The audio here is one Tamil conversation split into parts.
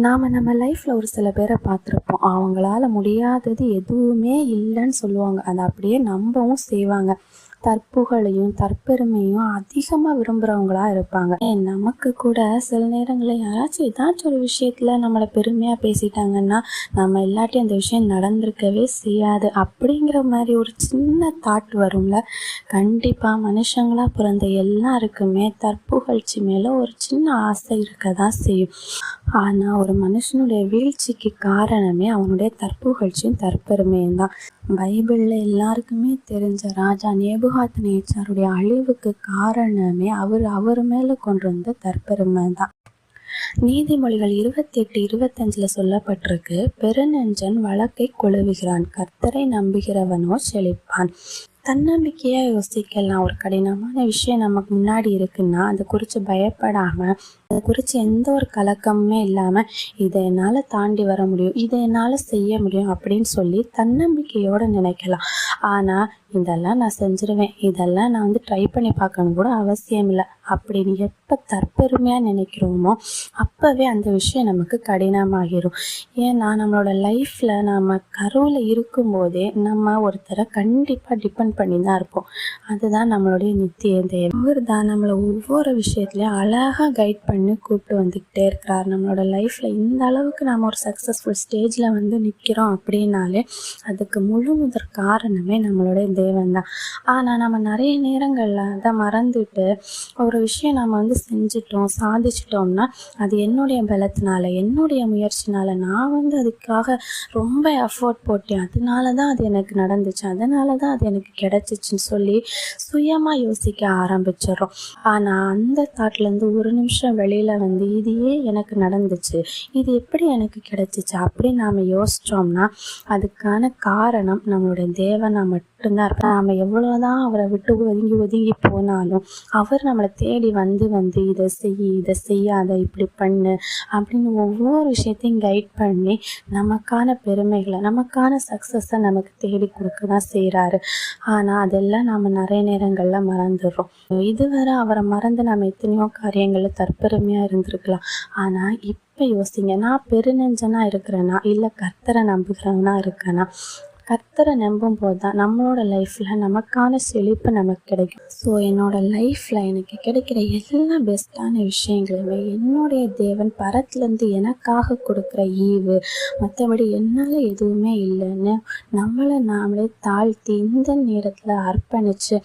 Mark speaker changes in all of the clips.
Speaker 1: நாம் நம்ம லைஃப்பில் ஒரு சில பேரை பார்த்துருப்போம். அவங்களால முடியாதது எதுவுமே இல்லைன்னு சொல்லுவாங்க. அதை அப்படியே நம்பவும் செய்வாங்க. தற்புகழையும் தற்பெருமையும் அதிகமாக விரும்புகிறவங்களா இருப்பாங்க. ஏன் நமக்கு கூட சில நேரங்களில் யாராச்சும் ஏதாச்சும் ஒரு விஷயத்தில் நம்மளை பெருமையாக பேசிட்டாங்கன்னா நம்ம இல்லாட்டி அந்த விஷயம் நடந்திருக்கவே செய்யாது. அப்படிங்கிற மாதிரி ஒரு சின்ன தாட் வரும்ல. கண்டிப்பாக மனுஷங்களாக பிறந்த எல்லாருக்குமே தற்பு தற்புகழ்ச்சி மேலே ஒரு சின்ன ஆசை இருக்க தான் செய்யும். ஆனால் ஒரு மனுஷனுடைய வீழ்ச்சிக்கு காரணமே அவனுடைய தற்புகழ்ச்சியும் தற்பெருமையும் தான். பைபிளில் எல்லாருக்குமே தெரிஞ்ச ராஜா நேபுகாத் நேச்சாருடைய அழிவுக்கு காரணமே அவர் அவர் மேலே கொண்டு வந்த தற்பெருமை தான். நீதிமொழிகள் இருபத்தி எட்டு இருபத்தஞ்சில் சொல்லப்பட்டிருக்கு பெருநெஞ்சன் வழக்கை கொழுவுகிறான் கர்த்தரை நம்புகிறவனோ செழிப்பான். தன்னம்பிக்கையாக யோசிக்கலாம். ஒரு கடினமான விஷயம் நமக்கு முன்னாடி இருக்குன்னா அதை குறித்து பயப்படாமல் அதை குறித்து எந்த ஒரு கலக்கமுமே இல்லாமல் இதை என்னால் தாண்டி வர முடியும் இதை என்னால் செய்ய முடியும் அப்படின்னு சொல்லி தன்னம்பிக்கையோடு நினைக்கலாம். ஆனால் இதெல்லாம் நான் செஞ்சுருவேன். இதெல்லாம் நான் வந்து ட்ரை பண்ணி பார்க்கணும் கூட அவசியம் இல்லை. அப்படின்னு எப்போ தற்பெருமையாக நினைக்கிறோமோ அப்போவே அந்த விஷயம் நமக்கு கடினமாகிடும் ஏன்னா நம்மளோட லைஃப்பில் நம்ம கருவில் இருக்கும்போதே நம்ம ஒருத்தரை கண்டிப்பாக டிபெண்ட் பண்ணி தான் இருப்போம். அதுதான் நம்மளுடைய நித்திய தேவை அவர் தான் நம்மளை ஒவ்வொரு விஷயத்துலையும் அழகாக கைட் பண்ணி கூப்பிட்டு வந்துக்கிட்டே இருக்கிறார். நம்மளோட லைஃப்பில் இந்த அளவுக்கு நம்ம ஒரு சக்ஸஸ்ஃபுல் ஸ்டேஜில் வந்து நிற்கிறோம் அப்படின்னாலே அதுக்கு முழு முதற் காரணமே நம்மளுடைய தேவன் தான் ஆனால் நம்ம நிறைய நேரங்களில் அதை மறந்துட்டு ஒரு விஷயம் நம்ம வந்து செஞ்சிட்டோம் சாதிச்சிட்டோம்னா அது என்னுடைய பலத்தினால என்னுடைய முயற்சினால நான் வந்து அதுக்காக ரொம்ப எஃபோர்ட் போட்டேன். அதனால தான் அது எனக்கு நடந்துச்சு. அதனால தான் அது எனக்கு கிடச்சிச்சின்னு சொல்லி சுயமாக யோசிக்க ஆரம்பிச்சிடுறோம். ஆனால் அந்த தாட்லேருந்து ஒரு நிமிஷம் வெளியில் வந்து இது ஏன் எனக்கு நடந்துச்சு. இது எப்படி எனக்கு கிடச்சிச்சு? அப்படின்னு நாம் யோசித்தோம்னா அதுக்கான காரணம் நம்மளுடைய தேவனை மட்டும்தான் இருப்போம். நாம் எவ்வளோதான் அவரை விட்டு ஒதுங்கி ஒதுங்கி போனாலும் அவர் நம்மளை தேடி வந்து வந்து இதை செய் இதை செய்யாத இப்படி பண்ணு அப்படின்னு ஒவ்வொரு விஷயத்தையும் கைட் பண்ணி நமக்கான பெருமைகளை நமக்கான சக்ஸஸை நமக்கு தேடி கொடுக்க தான் செய்கிறாரு ஆனால் அதெல்லாம் நாம் நிறைய நேரங்களில் மறந்துடுறோம். இதுவரை அவரை மறந்து நம்ம எத்தனையோ காரியங்களில் தற்பெருமையாக இருந்திருக்கலாம். ஆனால் இப்போ யோசிங்க நான் பெருநெஞ்சனாக இருக்கிறேன்னா இல்லை கர்த்தரை நம்புகிறவனா இருக்கேனா? கர்த்தரை நம்பும் போது தான் நம்மளோட லைஃப்பில் நமக்கான செழிப்பு நமக்கு கிடைக்கும். ஸோ என்னோடய லைஃப்பில் எனக்கு கிடைக்கிற எல்லா பெஸ்ட்டான விஷயங்களுமே என்னுடைய தேவன் பரத்துலேருந்து எனக்காக கொடுக்குற ஈவு மற்றபடி என்னால் எதுவுமே இல்லைன்னு நம்மளை நாமளே தாழ்த்தி இந்த நேரத்தில் அர்ப்பணித்து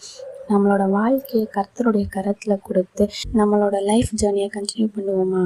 Speaker 1: நம்மளோட வாழ்க்கையை கர்த்தருடைய கரத்தில் கொடுத்து நம்மளோட லைஃப் ஜேர்னியை கண்டினியூ பண்ணுவோமா?